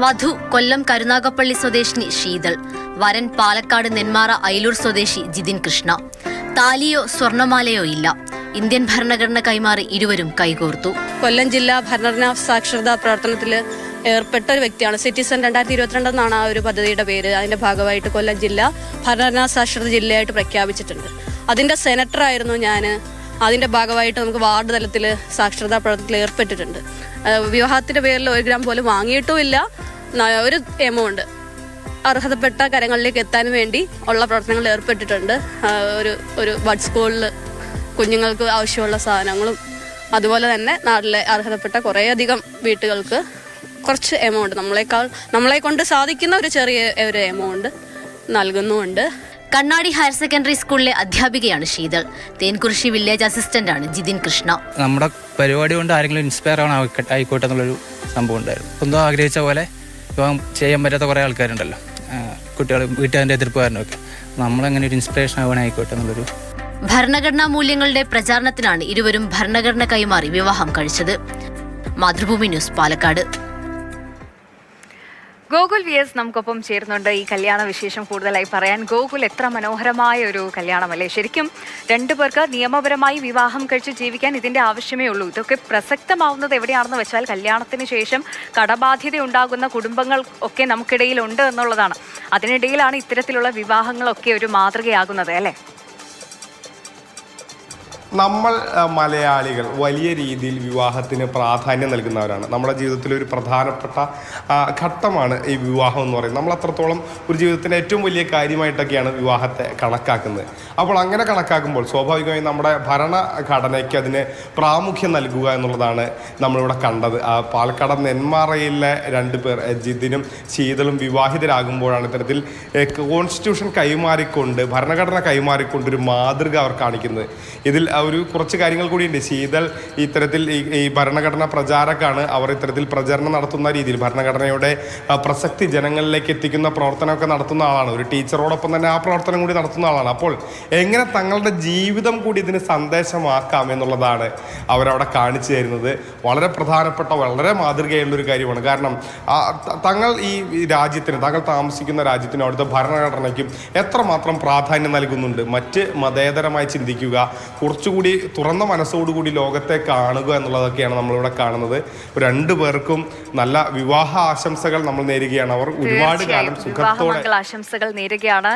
വധു കൊല്ലം കരുനാഗപ്പള്ളി സ്വദേശിനി ശീതൾ വരൻ പാലക്കാട് നെന്മാറ അയിലൂർ സ്വദേശി ജിതിൻ കൃഷ്ണ. താലിയോ സ്വർണമാലയോ ഇല്ല. ഇന്ത്യൻ ഭരണഘടന കൈമാറി ഇരുവരും കൈകോർത്തു. കൊല്ലം ജില്ലാ ഭരണഘടനാ സാക്ഷരതാ പ്രവർത്തനത്തിൽ ഏർപ്പെട്ട ഒരു വ്യക്തിയാണ് സിറ്റിസൺ രണ്ടായിരത്തി ഇരുപത്തിരണ്ട് എന്നാണ് ആ ഒരു പദ്ധതിയുടെ പേര്. അതിന്റെ ഭാഗമായിട്ട് കൊല്ലം ജില്ല ഭരണഘടനാ സാക്ഷരത ജില്ലയായിട്ട് പ്രഖ്യാപിച്ചിട്ടുണ്ട്. അതിന്റെ സെനറ്റർ ആയിരുന്നു ഞാൻ അതിന്റെ ഭാഗമായിട്ട് നമുക്ക് വാർഡ് തലത്തിൽ സാക്ഷരതാ പ്രവർത്തനത്തിൽ ഏർപ്പെട്ടിട്ടുണ്ട്. വിവാഹത്തിന്റെ പേരിൽ ഒരു ഗ്രാം പോലും വാങ്ങിയിട്ടുമില്ല. ഒരു എമൗണ്ട് അർഹതപ്പെട്ട കരങ്ങളിലേക്ക് എത്താൻ വേണ്ടി ഉള്ള പ്രവർത്തനങ്ങൾ ഏർപ്പെട്ടിട്ടുണ്ട്. ഒരു ഒരു ബഡ് സ്കൂളിൽ കുഞ്ഞുങ്ങൾക്ക് ആവശ്യമുള്ള സാധനങ്ങളും അതുപോലെ തന്നെ നാട്ടിലെ അർഹതപ്പെട്ട കുറേയധികം വീട്ടുകൾക്ക് കുറച്ച് എമൗണ്ട് നമ്മളെക്കാൾ നമ്മളെ കൊണ്ട് സാധിക്കുന്ന ഒരു ചെറിയ ഒരു എമൗണ്ട് നൽകുന്നുമുണ്ട്. കണ്ണാടി ഹയർ സെക്കൻഡറി സ്കൂളിലെ അധ്യാപികയാണ് ശീതൾ. തേൻകുറിശി വില്ലേജ് അസിസ്റ്റന്റ് ആണ് ജിതിൻ കൃഷ്ണ. നമ്മുടെ പരിപാടി കൊണ്ട് ആരെങ്കിലും ഇൻസ്പയർ ആവണം ആയിക്കോട്ടെ ആയിക്കോട്ടെ എന്നുള്ളൊരു സംഭവം ഉണ്ടായിരുന്നു. എന്തോ ആഗ്രഹിച്ച പോലെ ഇപ്പം ചെയ്യാൻ പറ്റാത്ത കുറേ ആൾക്കാരുണ്ടല്ലോ. കുട്ടികൾ വീട്ടുകാരുടെ എതിർപ്പുകാരനും ഒക്കെ നമ്മളങ്ങനെ ഒരു ഇൻസ്പിറേഷൻ ആവണേ ആയിക്കോട്ടെ എന്നുള്ളൊരു ഭരണഘടനാ മൂല്യങ്ങളുടെ പ്രചാരണത്തിനാണ് ഇരുവരും ഭരണഘടന കൈമാറി വിവാഹം കഴിച്ചത്. Mathrubhumi news Palakkad. Gokul V S നമുക്കൊപ്പം ചേരുന്നുണ്ട്. ഈ കല്യാണ വിശേഷം കൂടുതലായി പറയാൻ ഗോകുൽ എത്ര മനോഹരമായ ഒരു കല്യാണമല്ലേ? ശരിക്കും രണ്ടു പേർക്ക് നിയമപരമായി വിവാഹം കഴിച്ച് ജീവിക്കാൻ ഇതിന്റെ ആവശ്യമേ ഉള്ളൂ. ഇതൊക്കെ പ്രസക്തമാവുന്നത് എവിടെയാണെന്ന് വെച്ചാൽ കല്യാണത്തിന് ശേഷം കടബാധ്യത ഉണ്ടാകുന്ന കുടുംബങ്ങൾ ഒക്കെ നമുക്കിടയിൽ ഉണ്ട് എന്നുള്ളതാണ്. അതിനിടയിലാണ് ഇത്തരത്തിലുള്ള വിവാഹങ്ങളൊക്കെ ഒരു മാതൃകയാകുന്നത് അല്ലേ? നമ്മൾ മലയാളികൾ വലിയ രീതിയിൽ വിവാഹത്തിന് പ്രാധാന്യം നൽകുന്നവരാണ്. നമ്മുടെ ജീവിതത്തിലെ ഒരു പ്രധാനപ്പെട്ട ഘട്ടമാണ് ഈ വിവാഹം എന്ന് പറയുന്നത്. നമ്മൾ അത്രത്തോളം ഒരു ജീവിതത്തിന്റെ ഏറ്റവും വലിയ കാര്യമായിട്ടൊക്കെയാണ് വിവാഹത്തെ കണക്കാക്കുന്നത്. അപ്പോൾ അങ്ങനെ കണക്കാക്കുമ്പോൾ സ്വാഭാവികമായും നമ്മുടെ ഭരണഘടനയ്ക്ക് അതിന് പ്രാമുഖ്യം നൽകുക എന്നുള്ളതാണ് നമ്മളിവിടെ കണ്ടത്. പാലക്കാട് നെന്മാറയിലെ രണ്ട് പേർ ജിതിനും ശീതളും വിവാഹിതരാകുമ്പോഴാണ് ഇത്തരത്തിൽ കോൺസ്റ്റിറ്റ്യൂഷൻ കൈമാറിക്കൊണ്ട് ഭരണഘടന കൈമാറിക്കൊണ്ട് ഒരു മാതൃക അവർ കാണിക്കുന്നത്. ഇതിൽ ഒരു കുറച്ച് കാര്യങ്ങൾ കൂടിയുണ്ട്. ശീതൽ ഇത്തരത്തിൽ ഈ ഭരണഘടന പ്രചാരക്കാണ്. അവർ ഇത്തരത്തിൽ പ്രചരണം നടത്തുന്ന രീതിയിൽ ഭരണഘടനയുടെ പ്രസക്തി ജനങ്ങളിലേക്ക് എത്തിക്കുന്ന പ്രവർത്തനമൊക്കെ നടത്തുന്ന ആളാണ്. ഒരു ടീച്ചറോടൊപ്പം തന്നെ ആ പ്രവർത്തനം കൂടി നടത്തുന്ന ആളാണ്. അപ്പോൾ എങ്ങനെ തങ്ങളുടെ ജീവിതം കൂടി ഇതിന് സന്ദേശമാക്കാം എന്നുള്ളതാണ് അവരവിടെ കാണിച്ചു തരുന്നത്. വളരെ പ്രധാനപ്പെട്ട വളരെ മാതൃകയുള്ള ഒരു കാര്യമാണ്. കാരണം തങ്ങൾ ഈ രാജ്യത്തിന് താങ്കൾ താമസിക്കുന്ന രാജ്യത്തിനും അവിടുത്തെ ഭരണഘടനയ്ക്കും എത്രമാത്രം പ്രാധാന്യം നൽകുന്നുണ്ട്. മറ്റ് മതേതരമായി ചിന്തിക്കുക കുറച്ചുകൂടി തുറന്ന മനസ്സോടുകൂടി ലോകത്തെ കാണുക എന്നുള്ളതൊക്കെയാണ് നമ്മളിവിടെ കാണുന്നത്. രണ്ടു പേർക്കും നല്ല വിവാഹ ആശംസകൾ നമ്മൾ നേരുകയാണ്. അവർ ഒരുപാട് കാലം സുഖത്തോടെ ആശംസകൾ നേരുകയാണ്.